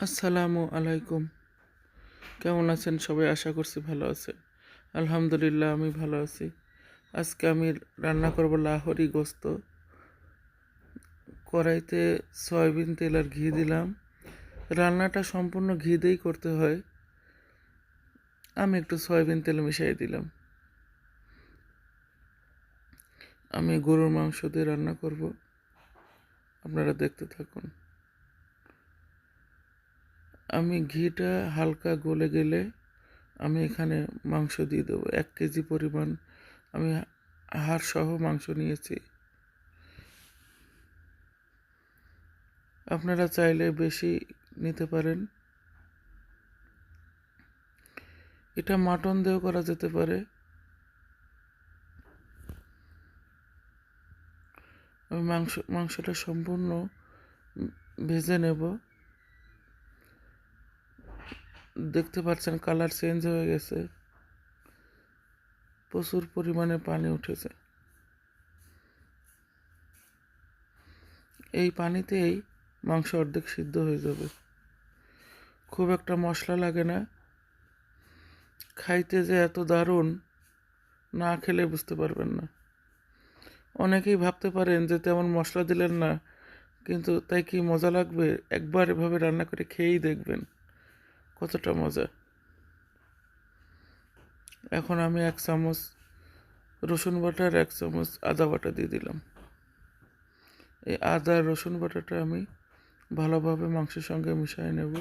আসসালামু আলাইকুম। কেমন আছেন? সবাই আশা করছি ভালো আছেন। আলহামদুলিল্লাহ, আমি ভালো আছি। আজকে আমি রান্না করব লাহোরি গোস্ত। কড়াইতে সয়াবিন তেল আর ঘি দিলাম। রান্নাটা সম্পূর্ণ ঘি দিয়েই করতে হয়। আমি একটু সয়াবিন তেল মিশিয়ে দিলাম। আমি গরুর মাংস দিয়ে রান্না করব। আপনারা দেখতে থাকুন। আমি ঘিটা হালকা গলে গেলে আমি এখানে মাংস দিয়ে দেবো। এক কেজি পরিমাণ আমি হাড় সহ মাংস নিয়েছি। আপনারা চাইলে বেশি নিতে পারেন। এটা মাটন দিয়েও করা যেতে পারে। আমি মাংস, মাংসটা সম্পূর্ণ ভেজে নেব। দেখতে পাচ্ছেন কালার চেঞ্জ হয়ে গেছে। প্রচুর পরিমাণে পানি উঠেছে। এই পানিতেই মাংস অর্ধেক সিদ্ধ হয়ে যাবে। খুব একটা মশলা লাগে না। খাইতে যে এত দারুণ, না খেলে বুঝতে পারবেন না। অনেকেই ভাবতে পারেন যে তেমন মশলা দিলেন না, কিন্তু তাই কি মজা লাগবে? একবার এভাবে রান্না করে খেয়েই দেখবেন। কতটা মজা? এখন আমি এক চামচ রসুন বাটা আর এক চামচ আদা বাটা দিয়ে দিলাম। এই আদা রসুন বাটাটা আমি ভালোভাবে মাংসের সঙ্গে মিশিয়ে নেব।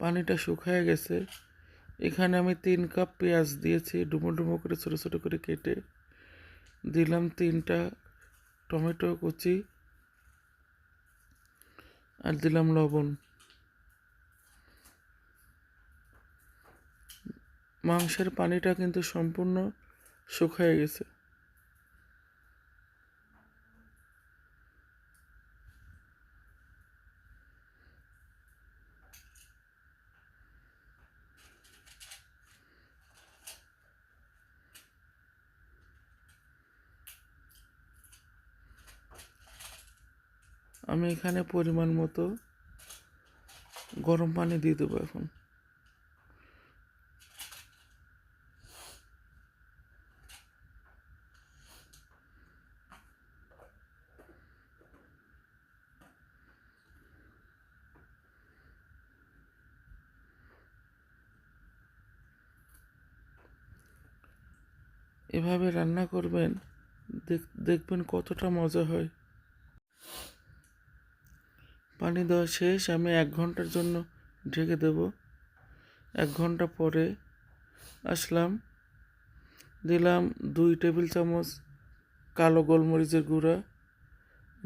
পানিটা শুকায় গেছে। এখানে আমি তিন কাপ পেঁয়াজ দিয়েছি, ডুমো ডুমো করে, ছোটো ছোটো করে কেটে দিলাম তিনটা টমেটো কুচি আর দিলাম লবণ। মাংসের পানিটা কিন্তু সম্পূর্ণ শুকায় গেছে। আমি এখানে পরিমাণ মতো গরম পানি দিয়ে দেবো এখন। এভাবে রান্না করবেন, দেখ- দেখবেন কতটা মজা হয়। পানি দেওয়া শেষ, আমি এক ঘণ্টার জন্য ঢেকে দেব। এক ঘণ্টা পরে আসলাম, দিলাম দুই টেবিল চামচ কালো গোলমরিচের গুঁড়া,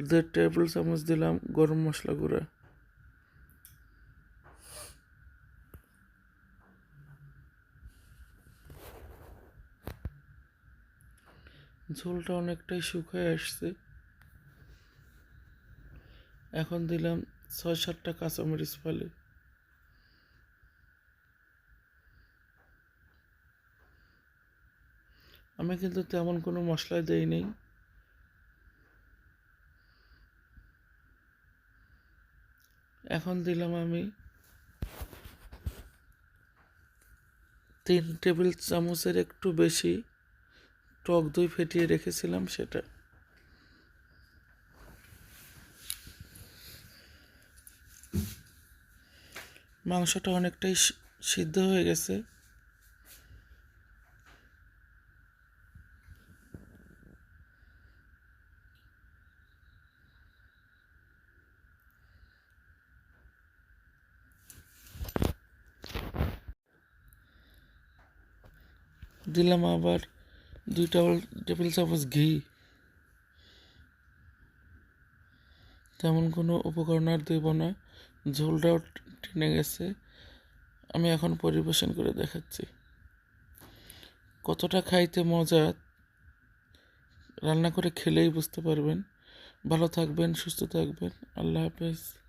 দেড় টেবিল চামচ দিলাম গরম মশলা গুঁড়া। ঝোলটা অনেকটাই শুকায় আসছে। এখন দিলাম ছয় সাতটা কাঁচামরিচ ফালি। আমি কিন্তু তেমন কোনো মশলা দেইনি এখন দিলাম আমি তিন টেবিল চামচের একটু বেশি টক দই ফেটিয়ে রেখেছিলাম সেটা। মাংসটা অনেকটাই সিদ্ধ হয়ে গেছে। দিলাম আবার দুই টেবিল টেবিল চামচ ঘি। তেমন কোনো উপকরণ আর দেব না। ঝোলটাও টেনে গেছে। আমি এখন পরিবেশন করে দেখাচ্ছি। কতটা খাইতে মজা রান্না করে খেলেই বুঝতে পারবেন। ভালো থাকবেন, সুস্থ থাকবেন। আল্লাহ হাফেজ।